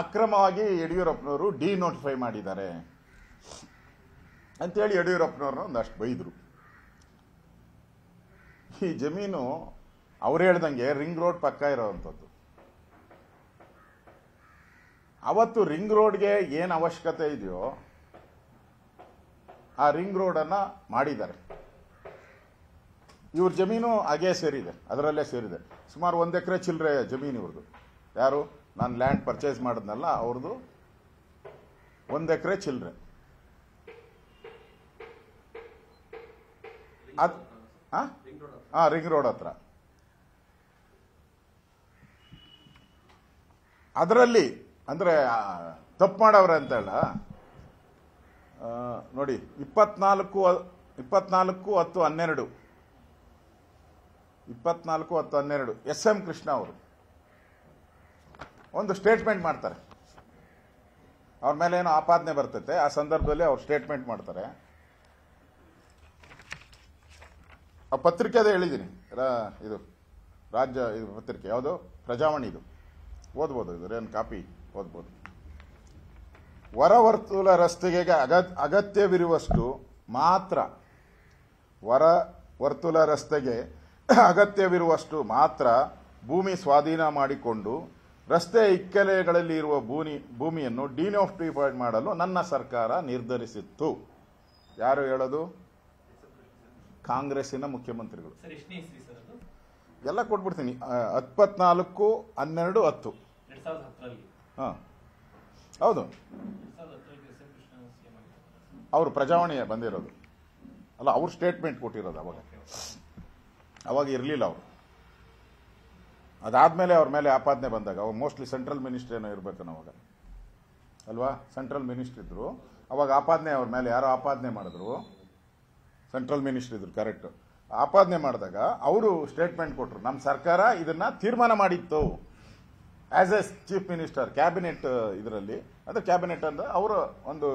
ಅಕ್ರಮವಾಗಿ ಯಡಿಯೂರಪ್ಪನವರು ಡಿನೋಟಿಫೈ ಮಾಡಿದ್ದಾರೆ ಅಂತೇಳಿ ಯಡಿಯೂರಪ್ಪನವ್ರನ್ನ ಒಂದಷ್ಟು ಬೈದರು. ಈ ಜಮೀನು ಅವ್ರು ಹೇಳ್ದಂಗೆ ರಿಂಗ್ ರೋಡ್ ಪಕ್ಕ ಇರೋವಂಥದ್ದು. ಅವತ್ತು ರಿಂಗ್ ರೋಡ್ಗೆ ಏನು ಅವಶ್ಯಕತೆ ಇದೆಯೋ ಆ ರಿಂಗ್ ರೋಡನ್ನು ಮಾಡಿದ್ದಾರೆ. ಇವ್ರ ಜಮೀನು ಹಾಗೇ ಸೇರಿದೆ, ಅದರಲ್ಲೇ ಸೇರಿದೆ. ಸುಮಾರು ಒಂದು ಎಕರೆ ಚಿಲ್ಲರೆ ಜಮೀನು ಇವ್ರದ್ದು ಯಾರು? ನಾನು ಲ್ಯಾಂಡ್ ಪರ್ಚೇಸ್ ಮಾಡಿದ್ನಲ್ಲ ಅವ್ರದ್ದು ಒಂದು ಎಕರೆ ಚಿಲ್ಲರೆ ಅದು ಹಾಂ ರಿಂಗ್ ರೋಡ್ ಹತ್ರ. ಅದರಲ್ಲಿ ಅಂದರೆ ತಪ್ಪು ಮಾಡವ್ರೆ ಅಂತ ಹೇಳ. ಆ, ನೋಡಿ ಇಪ್ಪತ್ನಾಲ್ಕು ಇಪ್ಪತ್ನಾಲ್ಕು ಹತ್ತು ಹನ್ನೆರಡು. ಇಪ್ಪತ್ನಾಲ್ಕು ಹತ್ತು ಹನ್ನೆರಡು. ಎಸ್ ಎಂ ಕೃಷ್ಣ ಅವರು. ಒಂದು ಸ್ಟೇಟ್ಮೆಂಟ್ ಮಾಡ್ತಾರೆ. ಅವ್ರ ಮೇಲೆ ಏನೋ ಆಪಾದನೆ ಬರ್ತೈತೆ, ಆ ಸಂದರ್ಭದಲ್ಲಿ ಅವ್ರು ಸ್ಟೇಟ್ಮೆಂಟ್ ಮಾಡ್ತಾರೆ. ಆ ಪತ್ರಿಕೆದ ಹೇಳಿದ್ದೀನಿ. ರಾ- ಇದು, ರಾಜ್ಯ, ಇದು ಪತ್ರಿಕೆ, ಯಾವುದು? ಪ್ರಜಾವಾಣಿ ಇದು. ಓದ್ಬೋದು ಇದ್ರೇನು ಕಾಪಿ ಓದ್ಬೋದು. ವರವರ್ತುಲ ರಸ್ತೆಗೆ ಅಗತ್ ಅಗತ್ಯವಿರುವಷ್ಟು ಮಾತ್ರ ವರ ವರ್ತುಲ ರಸ್ತೆಗೆ ಅಗತ್ಯವಿರುವಷ್ಟು ಮಾತ್ರ ಭೂಮಿ ಸ್ವಾಧೀನ ಮಾಡಿಕೊಂಡು ರಸ್ತೆ ಇಕ್ಕೆಲೆಗಳಲ್ಲಿ ಇರುವ ಭೂಮಿ ಭೂಮಿಯನ್ನು ಡಿನೋಫ್ಟಿಫೈಡ್ ಮಾಡಲು ನನ್ನ ಸರ್ಕಾರ ನಿರ್ಧರಿಸಿತ್ತು. ಯಾರು ಹೇಳೋದು? ಕಾಂಗ್ರೆಸ್ಸಿನ ಮುಖ್ಯಮಂತ್ರಿಗಳು. ಎಲ್ಲ ಕೊಟ್ಬಿಡ್ತೀನಿ. ಇಪ್ಪತ್ನಾಲ್ಕು ಹನ್ನೆರಡು ಹತ್ತು. ಹಾಂ. ಹೌದು. ಅವರು ಪ್ರಜಾವಾಣಿ ಬಂದಿರೋದು. ಅಲ್ಲ ಅವ್ರ ಸ್ಟೇಟ್ಮೆಂಟ್ ಕೊಟ್ಟಿರೋದು ಅವಾಗ. ಅವಾಗ ಇರಲಿಲ್ಲ ಅವರು. ಅದಾದಮೇಲೆ ಅವ್ರ ಮೇಲೆ ಆಪಾದನೆ ಬಂದಾಗ, ಅವಾಗ ಮೋಸ್ಟ್ಲಿ ಸೆಂಟ್ರಲ್ ಮಿನಿಸ್ಟ್ರಿ ಏನೋ ನಾವು ಅವಾಗ. ಅಲ್ವಾ? ಸೆಂಟ್ರಲ್ ಮಿನಿಸ್ಟ್ರ್ ಇದ್ರು. ಅವಾಗ ಆಪಾದನೆ ಅವ್ರ ಮೇಲೆ ಯಾರೋ ಆಪಾದನೆ ಮಾಡಿದ್ರು. ಸೆಂಟ್ರಲ್ ಮಿನಿಸ್ಟ್ರ್ ಇದ್ರು ಕರೆಕ್ಟ್ ಆಪಾದನೆ ಮಾಡಿದಾಗ ಅವರು ಸ್ಟೇಟ್ಮೆಂಟ್ ಕೊಟ್ಟರು ನಮ್ಮ ಸರ್ಕಾರ ಇದನ್ನ ತೀರ್ಮಾನ ಮಾಡಿತ್ತು. As a chief minister cabinet ಇದರಲ್ಲಿ, ಅದು ಕ್ಯಾಬಿನೆಟ್ ಅಂದ್ರೆ ಅವರ ಒಂದು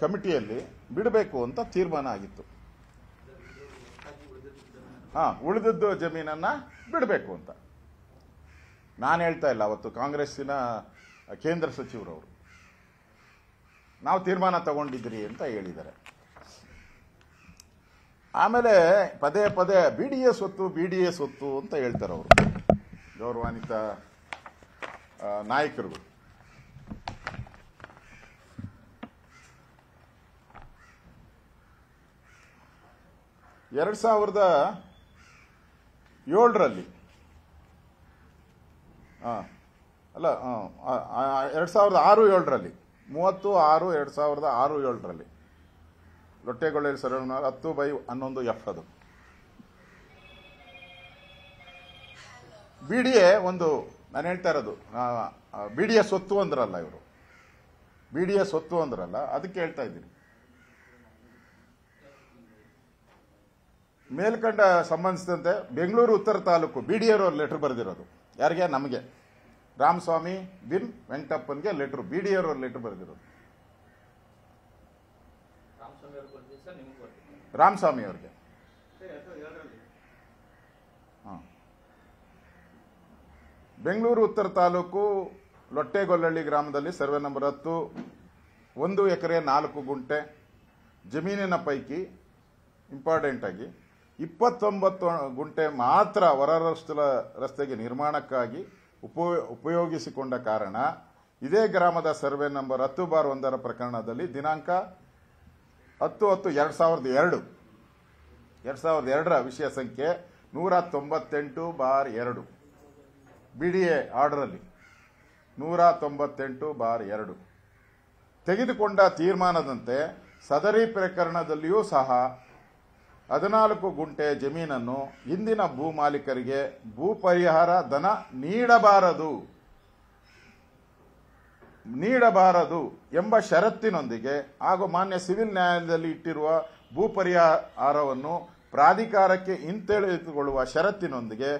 ಕಮಿಟಿಯಲ್ಲಿ ಬಿಡಬೇಕು ಅಂತ ತೀರ್ಮಾನ ಆಗಿತ್ತು. ಹಾ, ಉಳಿದದ್ದು ಜಮೀನನ್ನ ಬಿಡಬೇಕು ಅಂತ. ನಾನು ಹೇಳ್ತಾ ಇಲ್ಲ, ಅವತ್ತು ಕಾಂಗ್ರೆಸ್ಸಿನ ಕೇಂದ್ರ ಸಚಿವರವರು. ನಾವು ತೀರ್ಮಾನ ತಗೊಂಡಿದ್ರಿ ಅಂತ ಹೇಳಿದ್ದಾರೆ. ಆಮೇಲೆ ಪದೇ ಪದೇ ಬಿ ಡಿ ಎಸ್ ಸ್ವತ್ತು ಬಿ ಡಿ ಎಸ್ ಸ್ವತ್ತು ಅಂತ ಹೇಳ್ತಾರೆ ಅವರು. ಗೌರವಾನ್ವಿತ ನಾಯಕರುಗಳು. ಎರಡು ಸಾವಿರದ ಏಳರಲ್ಲಿ ಅಲ್ಲ ಎರಡು ಸಾವಿರದ ಆರು, ಏಳರಲ್ಲಿ. ಮೂವತ್ತು, ಆರು, ಎರಡು ಸಾವಿರದ ಆರು, ಏಳರಲ್ಲಿ. ಲೊಟ್ಟೆಗೊಳ್ಳೆಯಲ್ಲಿ ಸರ್ ಹತ್ತು ಬೈ ಹನ್ನೊಂದು ಎಫ್ ಅದು. ಬಿ ಡಿ ಎ ಒಂದು, ನಾನು ಹೇಳ್ತಾ ಇರೋದು ಬಿ ಡಿ ಎ ಸ್ವತ್ತು ಅಂದ್ರಲ್ಲ ಇವರು. ಬಿ ಡಿ ಎ ಸ್ವತ್ತು ಅಂದ್ರಲ್ಲ, ಅದಕ್ಕೆ ಹೇಳ್ತಾ ಇದ್ದೀನಿ. ಮೇಲ್ಕಂಡ ಸಂಬಂಧಿಸಿದಂತೆ ಬೆಂಗಳೂರು ಉತ್ತರ ತಾಲೂಕು ಬಿ ಡಿ ಎರು ಲೆಟರ್ ಬರೆದಿರೋದು. ಯಾರಿಗೆ? ನಮಗೆ. ರಾಮಸ್ವಾಮಿ ಬಿನ್ ವೆಂಕಟಪ್ಪನ್ಗೆ ಲೆಟರ್ ಬಿ ಡಿ ಅವ್ರ ಲೆಟರ್ ಬರೆದಿರೋದು. ರಾಮಸ್ವಾಮಿ ಅವ್ರಿಗೆ ಹಾಂ. ಬೆಂಗಳೂರು ಉತ್ತರ ತಾಲೂಕು ಲೊಟ್ಟೆಗೊಲ್ಲಳ್ಳಿ ಗ್ರಾಮದಲ್ಲಿ ಸರ್ವೆ ನಂಬರ್ ಹತ್ತು ಒಂದು ಎಕರೆ ನಾಲ್ಕು ಗುಂಟೆ ಜಮೀನಿನ ಪೈಕಿ ಇಂಪಾರ್ಟೆಂಟ್ ಆಗಿ ಇಪ್ಪತ್ತೊಂಬತ್ತು ಗುಂಟೆ ಮಾತ್ರ ಹೊರ ರಸ್ತೆ ರಸ್ತೆಗೆ ನಿರ್ಮಾಣಕ್ಕಾಗಿ ಉಪಯೋ ಉಪಯೋಗಿಸಿಕೊಂಡ ಕಾರಣ, ಇದೇ ಗ್ರಾಮದ ಸರ್ವೆ ನಂಬರ್ ಹತ್ತು ಬಾರ್ ಒಂದರ ಪ್ರಕರಣದಲ್ಲಿ ದಿನಾಂಕ ಹತ್ತು ಹತ್ತು ಎರಡು ಸಾವಿರದ ಎರಡು. ಎರಡು ಸಾವಿರದ ಎರಡರ ವಿಷಯ ಸಂಖ್ಯೆ ನೂರ ತೊಂಬತ್ತೆಂಟು ಬಾರ್ ಎರಡು. ಬಿ ಡಿ ಎ ಆರ್ಡರಲ್ಲಿ ನೂರ ತೊಂಬತ್ತೆಂಟು ಬಾರ್ ಎರಡು. ತೆಗೆದುಕೊಂಡ ತೀರ್ಮಾನದಂತೆ ಸದರಿ ಪ್ರಕರಣದಲ್ಲಿಯೂ ಸಹ ಹದಿನಾಲ್ಕು ಗುಂಟೆ ಜಮೀನನ್ನು ಇಂದಿನ ಭೂ ಮಾಲೀಕರಿಗೆ ಭೂ ಪರಿಹಾರ ಧನ ನೀಡಬಾರದು. ನೀಡಬಾರದು ಎಂಬ ಷರತ್ತಿನೊಂದಿಗೆ ಹಾಗೂ ಮಾನ್ಯ ಸಿವಿಲ್ ನ್ಯಾಯಾಲಯದಲ್ಲಿ ಇಟ್ಟಿರುವ ಭೂ ಪರಿಹಾರವನ್ನು ಪ್ರಾಧಿಕಾರಕ್ಕೆ ಹಿಂತೆಗೆದುಕೊಳ್ಳುವ ಷರತ್ತಿನೊಂದಿಗೆ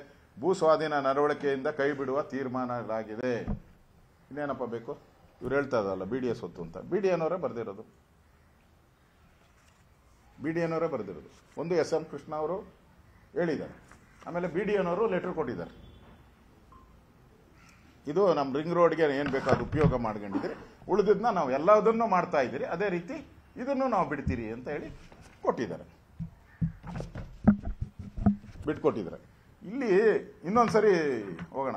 ಭೂ ಸ್ವಾಧೀನ ನಡವಳಿಕೆಯಿಂದ ಕೈಬಿಡುವ ತೀರ್ಮಾನಗಳಾಗಿದೆ. ಇನ್ನೇನಪ್ಪ ಬೇಕು? ಇವ್ರು ಹೇಳ್ತಾ ಇದಲ್ಲ ಬಿ ಡಿ ಎಸ್ ಹೊತ್ತು ಅಂತ. ಬಿ ಡಿ ಎನವರೇ ಬರೆದಿರೋದು. ಬಿ ಡಿ ಎನವರೇ ಬರೆದಿರೋದು. ಒಂದು ಎಸ್ ಎಂ ಕೃಷ್ಣ ಅವರು ಹೇಳಿದ್ದಾರೆ. ಆಮೇಲೆ ಬಿ ಡಿ ಎನವರು ಲೆಟರ್ ಕೊಟ್ಟಿದ್ದಾರೆ. ಇದು ನಮ್ಮ ರಿಂಗ್ ರೋಡ್ಗೆ ಏನು ಬೇಕೋ ಅದು ಉಪಯೋಗ ಮಾಡ್ಕೊಂಡಿದ್ರಿ ಉಳಿದಿದ್ದನ್ನ ನಾವು ಎಲ್ಲದನ್ನು ಮಾಡ್ತಾ ಇದ್ದೀರಿ, ಅದೇ ರೀತಿ ಇದನ್ನು ನಾವು ಬಿಡ್ತೀರಿ ಅಂತ ಹೇಳಿ ಕೊಟ್ಟಿದ್ದಾರೆ. ಬಿಟ್ಕೊಟ್ಟಿದ್ದಾರೆ. ಇಲ್ಲಿ ಇನ್ನೊಂದ್ಸರಿ ಹೋಗೋಣ.